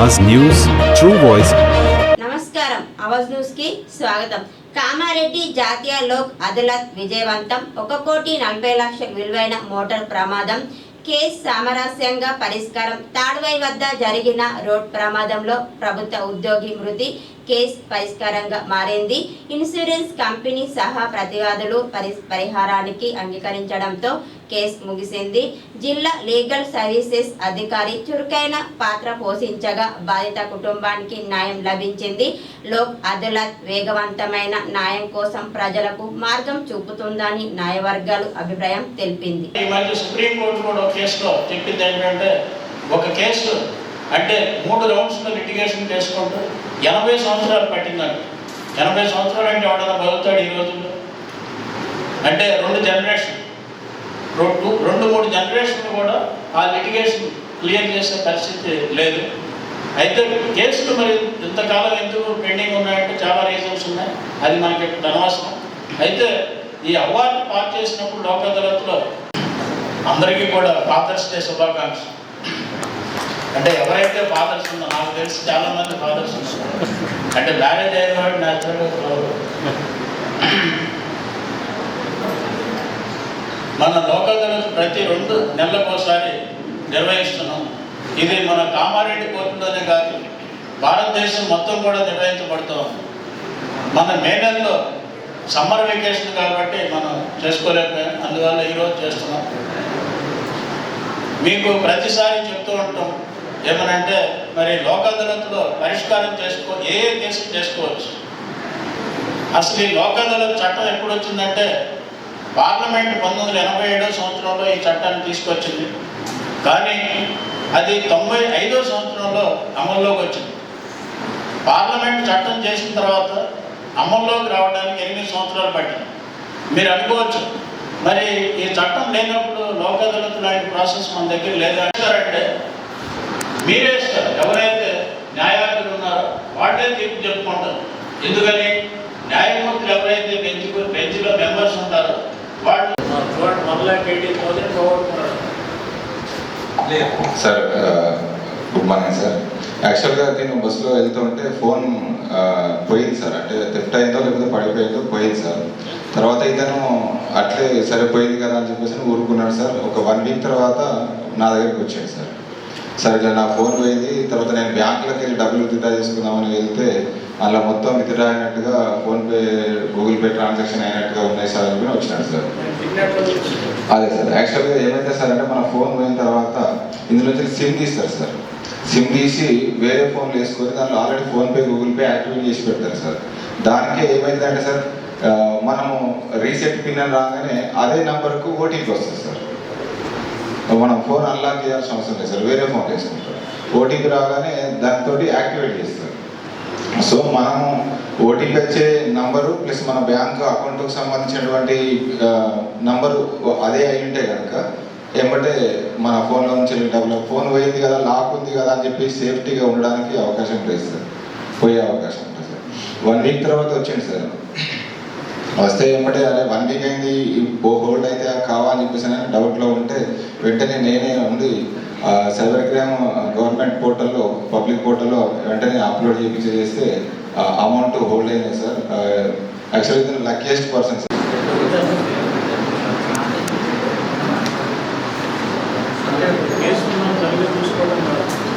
అవాజ్ news true voice. నమస్కారం. అవాజ్ న్యూస్కి స్వాగతం. కామారెడ్డి జాతీయ లోక్ అదాలత్ విజయవంతం. ఒక కోటి నలభై లక్షల విలువైన మోటార్ ప్రమాదం. కేసు సామరస్యంగా పరిష్కారం. తాడ్వై వద్ద జరిగిన రోడ్ ప్రమాదంలో ప్రభుత్వ ఉద్యోగి మృతి. కేసు పరిష్కారంగా మారింది. ఇన్సూరెన్స్ కంపెనీ సహా ప్రతివాదులు పరి పరిహారానికి అంగీకరించడంతో కేసు ముగిసింది. జిల్లా లీగల్ సర్వీసెస్ అధికారి చురుకైన పాత్ర పోషించగా బాధిత కుటుంబానికి న్యాయం లభించింది. లోక్ అదాలత్ వేగవంతమైన న్యాయం కోసం ప్రజలకు మార్గం చూపుతుందని న్యాయవర్గాలు అభిప్రాయం తెలిపింది. సుప్రీంకోర్టు కూడా ఒక కేసులో చెప్పింది ఏంటంటే ఒక కేసు అంటే మూడు రౌండ్స్ లిటిగేషన్ చేసుకుంటూ ఎనభై సంవత్సరాలు పట్టిందండి ఎనభై సంవత్సరాలు అంటే ఎవడన్నా బతుకుతాడు ఈ రోజుల్లో? అంటే రెండు జనరేషన్. రెండు రెండు మూడు జనరేషన్లు కూడా ఆ లిటిగేషన్ క్లియర్ చేసే పరిస్థితి లేదు. అయితే కేసులు మరి ఇంతకాలం ఎందుకు పెండింగ్ ఉన్నాయంటే చాలా రీజన్స్ ఉన్నాయి. అది మనకి ఇప్పుడు అనవసరం. అయితే ఈ అవార్డు పాస్ చేసినప్పుడు లోక్ అదాలత్లో అందరికీ కూడా ఫాదర్స్ డే శుభాకాంక్ష అంటే ఎవరైతే ఫాదర్స్ ఉందో నాకు తెలిసి చాలా మంది ఫాదర్స్ ఉన్నారు. అంటే మ్యారేజ్ అయిన వాడు మన లోకదళ ప్రతి రెండు నెలలకోసారి నిర్వహిస్తున్నాం. ఇది మన కామారెడ్డి కోర్టులోనే కాదు భారతదేశం మొత్తం కూడా నిర్వహించబడుతోంది మన మే నెలలో సమ్మర్ వెకేషన్ కాబట్టి మనం చేసుకోలేకపోయాం. అందువల్ల ఈరోజు చేస్తున్నాం. మీకు ప్రతిసారి చెప్తూ ఉంటాం ఏమనంటే మరి లోక అదాలత్లో పరిష్కారం చేసుకో ఏ ఏ చేసుకోవచ్చు? అసలు ఈ లోక అదాలత్ చట్టం ఎప్పుడు వచ్చిందంటే పార్లమెంట్ పంతొమ్మిది వందల ఎనభై ఏడో సంవత్సరంలో ఈ చట్టాన్ని తీసుకొచ్చింది. కానీ అది తొంభై ఐదో సంవత్సరంలో అమల్లోకి వచ్చింది. పార్లమెంట్ చట్టం చేసిన తర్వాత అమల్లోకి రావడానికి ఎనిమిది సంవత్సరాలు పట్టింది. మీరు అనుకోవచ్చు మరి ఈ చట్టం లేనప్పుడు లోక్ అదాలత్ లాంటి ప్రాసెస్ మన దగ్గర లేదంటారంటే మీరే ఇస్తారు. ఎవరైతే న్యాయవాదులు ఉన్నారో వాళ్ళే తీర్పు చెప్పుకుంటారు. ఎందుకని? న్యాయమూర్తులు ఎవరైతే బెంచ్ బెంచ్లో మెంబర్స్ ఉంటారో one eighty thousand sir good morning sir. యాక్చువల్గా నేను బస్సులో వెళ్తుంటే ఫోన్ పోయింది సార్. అంటే థెఫ్ట్ అయిందో లేకపోతే పడిపోయిందో పోయింది సార్. తర్వాత ఇతను అట్లే సరే పోయింది కదా అని చెప్పేసి ఊరుకున్నాడు సార్. ఒక వన్ వీక్ తర్వాత నా దగ్గరికి వచ్చాడు సార్. సార్ ఇట్లా నా ఫోన్ పోయింది తర్వాత నేను బ్యాంకులోకి వెళ్ళి డబ్బులు విత్డ్రా చేసుకుందామని వెళ్తే అలా మొత్తం విత్డ్రా అయినట్టుగా ఫోన్పే గూగుల్ పే ట్రాన్సాక్షన్ అయినట్టుగా ఉన్నాయి సార్ అని వచ్చినాడు సార్. అదే సార్ యాక్చువల్గా ఏమైతే సార్ అంటే మన ఫోన్ పోయిన తర్వాత ఇందులో సిమ్ తీస్తారు సార్. సిమ్ తీసి వేరే ఫోన్లు వేసుకొని దాంట్లో already PhonePe Google Pay activate చేసి పెడతారు సార్. దానికే ఏమైందంటే సార్ మనము రీసెట్ పిన్ అని రాగానే అదే నంబర్కు ఓటీపీ వస్తుంది సార్. మనం ఫోన్ అన్లాక్ చేయాల్సిన అవసరం లేదు సార్ వేరే ఫోన్ వేసుకుంటాం ఓటీపీ రాగానే దాంతో యాక్టివేట్ చేస్తారు. సో మనము ఓటీపీ వచ్చే నంబరు ప్లస్ మన బ్యాంక్ అకౌంట్కు సంబంధించినటువంటి నంబరు అదే అయి ఉంటే కనుక ఏమంటే మన ఫోన్లో నుంచి డబ్బులు ఫోన్ పోయింది కదా లాక్ ఉంది కదా అని చెప్పి సేఫ్టీగా ఉండడానికి అవకాశం లేదు సార్. పోయే అవకాశం ఉంటుంది సార్. వన్ వీక్ తర్వాత వచ్చింది సార్. వస్తే ఏమంటే అరే వన్ వీక్ అయింది హోల్డ్ అయితే కావాలని చెప్పేసి డౌట్లో ఉంటే వెంటనే నేనే ఉండి సైబర్ క్రైమ్ గవర్నమెంట్ పోర్టల్లో పబ్లిక్ పోర్టల్లో వెంటనే అప్లోడ్ చేయించి చేస్తే అమౌంట్ హోల్డ్ అయింది సార్. యాక్చువల్లీ ఇతను లక్కీయెస్ట్ పర్సన్ సార్. కేసు మనం చూసుకోవడం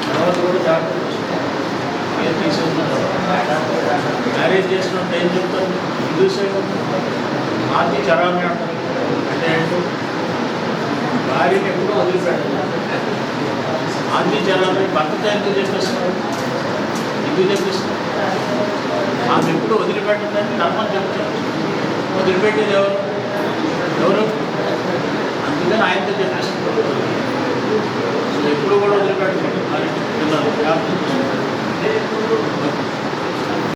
తర్వాత కూడా జాగ్రత్త ఏం తీసుకున్నారు మ్యారేజ్ చేసినప్పుడు ఏం చెప్తారు? హిందూ సైడ్ ఆది చరామి అంటారు. అంటే ఏంటో? భార్యని ఎప్పుడూ వదిలిపెట్టాలి. ఆది చరామి భర్తతో ఎందుకు చెప్పేస్తున్నారు ఎందుకు చెప్పేస్తున్నారు ఆమె ఎప్పుడు వదిలిపెట్టదని ధర్మం చెప్తారు. వదిలిపెట్టేది ఎవరు? ఎవరు? అందుకని ఆయనతో చెప్పేస్తున్నారు ఎప్పుడు కూడా వదిలిపెట్టండి మరి పిల్లలు Thank you.